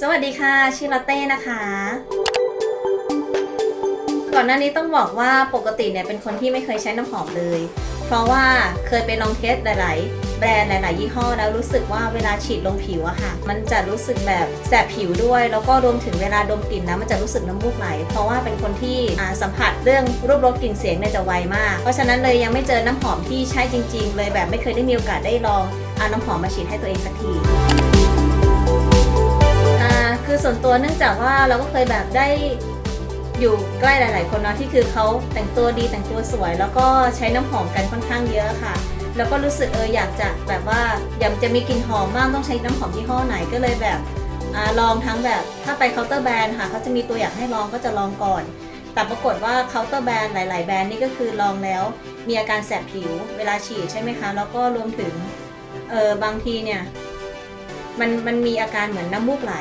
สวัสดีค่ะชื่อลาเต้นะคะ ก่อนหน้านี้ต้องบอกว่าปกติเนี่ยเป็นคนที่ไม่เคยใช้น้ำหอมเลย เพราะว่าเคยไปลองเทสหลาย ๆ แบรนด์หลาย ๆ ยี่ห้อ แล้วรู้สึกว่าเวลาฉีดลงผิวอะค่ะ มันจะรู้สึกแบบแสบผิวด้วย แล้วก็รวมถึงเวลาดมกลิ่นนะมันจะรู้สึกน้ำมูกไหล เพราะว่าเป็นคนที่สัมผัสเรื่องรูปรสกลิ่นเสียงเนี่ยจะไวมาก เพราะฉะนั้นเลยยังไม่เจอน้ำหอมที่ใช่จริง ๆ เลยแบบไม่เคยได้มีโอกาสได้ลองเอาน้ำหอมมาฉีดให้ตัวเองสักที วนตัวเนื่องจากว่าเราก็เคยแบบได้อยู่ใกล้หลาย ๆ คนเนาะที่คือเขาแต่งตัวดีแต่งตัวสวย แล้วก็ใช้น้ำหอมกันค่อนข้างเยอะค่ะ แล้วก็รู้สึกเอออยากจะแบบว่าอยากจะมีกลิ่นหอมมากต้องใช้น้ำหอมยี่ห้อไหนก็เลยแบบอลองทั้งแบบถ้าไปเคาน์เตอร์แบรนด์ค่ะเขาจะมีตัวอย่างให้ลองก็จะลองก่อน แต่ปรากฏว่าเคาน์เตอร์แบรนด์หลาย ๆ แบรนด์นี่ก็คือลองแล้ว มีอาการแสบผิวเวลาฉีดใช่ไหมคะ แล้วก็รวมถึงเออบางทีเนี่ยมันมันมีอาการเหมือนน้ำมูกไหล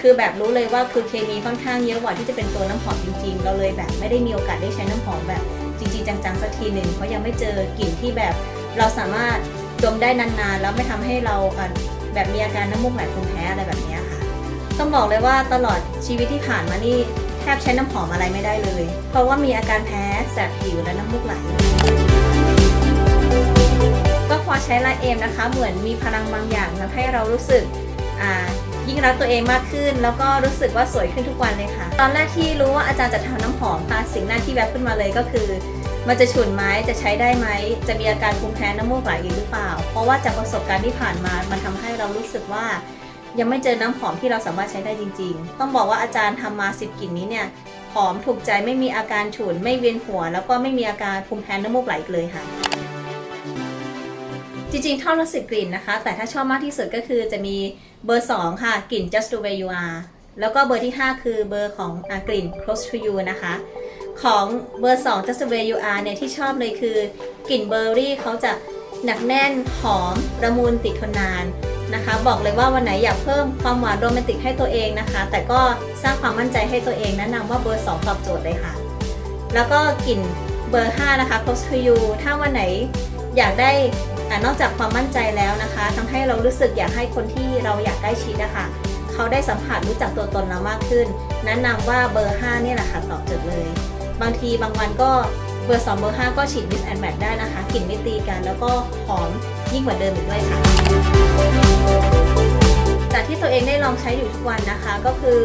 คือแบบรู้เลยว่าคือเคมีค่อนข้างเยอะกว่าที่จะเป็นตัวน้ำหอมจริงๆ เราเลยแบบไม่ได้มีโอกาสได้ใช้น้ำหอมแบบจริงๆจังๆสักทีหนึ่งเพราะยังไม่เจอกลิ่นที่แบบเราสามารถดมได้นานๆ แล้วไม่ทำให้เราแบบมีอาการน้ำมูกไหลภูมิแพ้อะไรแบบเนี้ยค่ะ ต้องบอกเลยว่าตลอดชีวิตที่ผ่านมานี่แทบใช้น้ำหอมอะไรไม่ได้เลย เพราะว่ามีอาการแพ้แสบผิวและน้ำมูกไหลก็พอใช้ลาเอมนะคะ เหมือนมีพลังบางอย่างทำให้เรารู้สึกอ่า ยิ่งรักตัวเองมากขึ้น แล้วก็รู้สึกว่าสวยขึ้นทุกวันเลยค่ะ ตอนแรกที่รู้ว่าอาจารย์จะทำน้ำหอมค่ะสิ่งแรกที่แวบขึ้นมาเลยก็คือ มันจะฉุนไหมจะใช้ได้ไหม จะมีอาการภูมิแพ้น้ำมูกไหลอีกหรือเปล่า เพราะว่าจากประสบการณ์ที่ผ่านมา มันทำให้เรารู้สึกว่ายังไม่เจอน้ำหอมที่เราสามารถใช้ได้จริง ๆ ต้องบอกว่าอาจารย์ทำมา 10กลิ่นนี้เนี่ยหอมถูกใจไม่มีอาการฉุนไม่เวียนหัว แล้วก็ไม่มีอาการภูมิแพ้น้ำมูกไหลเลยค่ะ จริงๆเท่าละสิบกลิ่นนะคะ แต่ถ้าชอบมากที่สุดก็คือจะมีเบอร์ 2 ค่ะ กลิ่น just the way you are แล้วก็เบอร์ที่ 5 คือเบอร์ของอกลิ่น close to you นะคะ ของเบอร์ 2 just the way you are เนี่ยที่ชอบเลยคือกลิ่นเบอร์รี่เขาจะหนักแน่นหอมระมุนติดทนนานนะคะ บอกเลยว่าวันไหนอยากเพิ่มความหวานโรแมนติกให้ตัวเองนะคะ แต่ก็สร้างความมั่นใจให้ตัวเองแนะนำว่าเบอร์ 2 ตอบโจทย์เลยค่ะ แล้วก็กลิ่นเบอร์ 5 นะคะ close to you ถ้าวันไหนอยากได้ นอกจากความมั่นใจแล้วนะคะทำให้เรารู้สึกอยากให้คนที่เราอยากใกล้ชิดนะคะเขาได้สัมผัสรู้จักตัวตนเรามากขึ้น แนะนำว่าเบอร์ 5 เนี่ยแหละค่ะตอบโจทย์เลย บางทีบางวันก็เบอร์ 2 เบอร์ 5 ก็ฉีด mix and match ได้นะคะกลิ่นไม่ตีกันแล้วก็หอมยิ่งกว่าเดิมอีกด้วยค่ะ จากที่ตัวเองได้ลองใช้อยู่ทุกวันนะคะ ก็คือ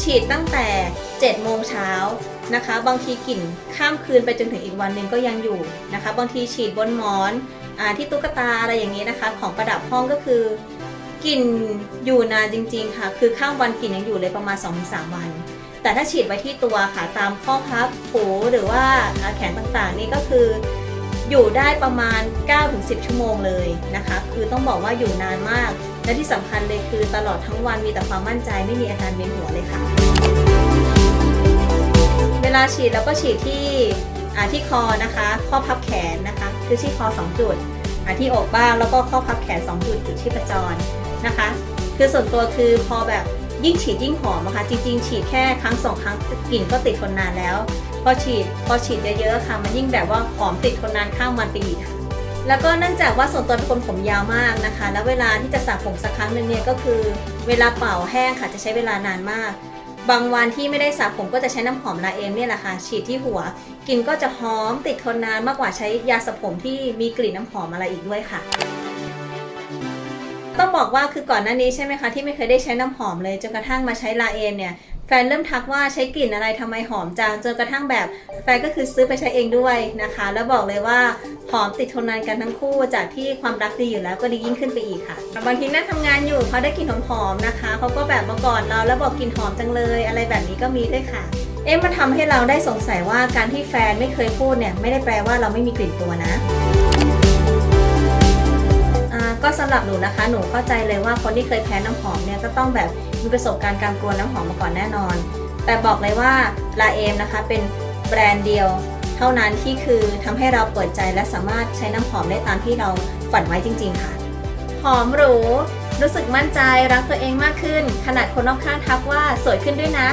ฉีดตั้งแต่ 7 โมงเช้านะคะ บางทีกลิ่นข้ามคืนไปจนถึงอีกวันหนึ่งก็ยังอยู่นะคะ บางทีฉีดบนหมอน ที่ตุ๊กตาอะไรอย่างนี้นะคะ ของประดับห้องก็คือกลิ่นอยู่นานจริง ๆ ค่ะ คือข้ามวันกลิ่นยังอยู่เลยประมาณ2-3วัน แต่ถ้าฉีดไว้ที่ตัวค่ะตามข้อพับหูหรือว่าแขนต่างๆ นี่ก็คืออยู่ได้ประมาณ 9-10 ชั่วโมงเลยนะคะ คือต้องบอกว่าอยู่นานมาก และที่สำคัญเลยคือตลอดทั้งวันมีแต่ความมั่นใจไม่มีอาการเวียนหัวเลยค่ะ เวลาฉีดเราก็ฉีดที่ ที่คอนะคะ ข้อพับแขนนะคะ คือที่คอ 2 จุดที่อกบ้างแล้วก็ข้อพับแขน 2 จุดจุดที่ประจรนะคะ คือส่วนตัวคือพอแบบยิ่งฉีดยิ่งหอมนะคะจริงๆ ฉีดแค่ครั้งสองครั้งกลิ่นก็ติดทนนานแล้ว พอฉีดพอฉีดเยอะๆค่ะ มันยิ่งแบบว่าหอมติดทนนานข้ามวันไปอีกค่ะแล้วก็เนื่องจากว่าส่วนตัวเป็นคนผมยาวมากนะคะ แล้วเวลาที่จะสระผมสักครั้งหนึ่งเนี่ยก็คือ เวลาเป่าแห้งค่ะจะใช้เวลานานมาก บางวันที่ไม่ได้สระผมก็จะใช้น้ำหอมลาเอมเนี่ยแหละค่ะฉีดที่หัวกลิ่นก็จะหอมติดทนนานมากกว่าใช้ยาสระผมที่มีกลิ่นน้ำหอมอะไรอีกด้วยค่ะต้องบอกว่าคือก่อนหน้านี้ใช่ไหมคะที่ไม่เคยได้ใช้น้ำหอมเลยจนกระทั่งมาใช้ลาเอมเนี่ย แฟนเริ่มทักว่าใช้กลิ่นอะไรทำไมหอมจังจนกระทั่งแบบแฟนก็คือซื้อไปใช้เองด้วยนะคะ แล้วบอกเลยว่าหอมติดทนนานกันทั้งคู่จากที่ความรักดีอยู่แล้วก็ดียิ่งขึ้นไปอีกค่ะบางทีนั่งทำงานอยู่เขาได้กลิ่นหอมๆนะคะเขาก็แบบมากอดเราแล้วบอกกลิ่นหอมจังเลย อะไรแบบนี้ก็มีด้วยค่ะ เอ๊ะมันทำให้เราได้สงสัยว่าการที่แฟนไม่เคยพูดเนี่ยไม่ได้แปลว่าเราไม่มีกลิ่นตัวนะอ่าก็สำหรับหนูนะคะ หนูเข้าใจเลยว่าคนที่เคยแพ้น้ำหอมเนี่ยก็ต้องแบบ มีประสบการณ์การกลัวน้ำหอมมาก่อนแน่นอน แต่บอกเลยว่าลาเอมนะคะเป็นแบรนด์เดียว เท่านั้นที่คือทำให้เราเปิดใจและสามารถใช้น้ำหอมได้ตามที่เราฝันไว้จริง ๆ ค่ะ หอมหรูรู้สึกมั่นใจรักตัวเองมากขึ้น ขนาดคนรอบข้างทักว่าสวยขึ้นด้วยนะ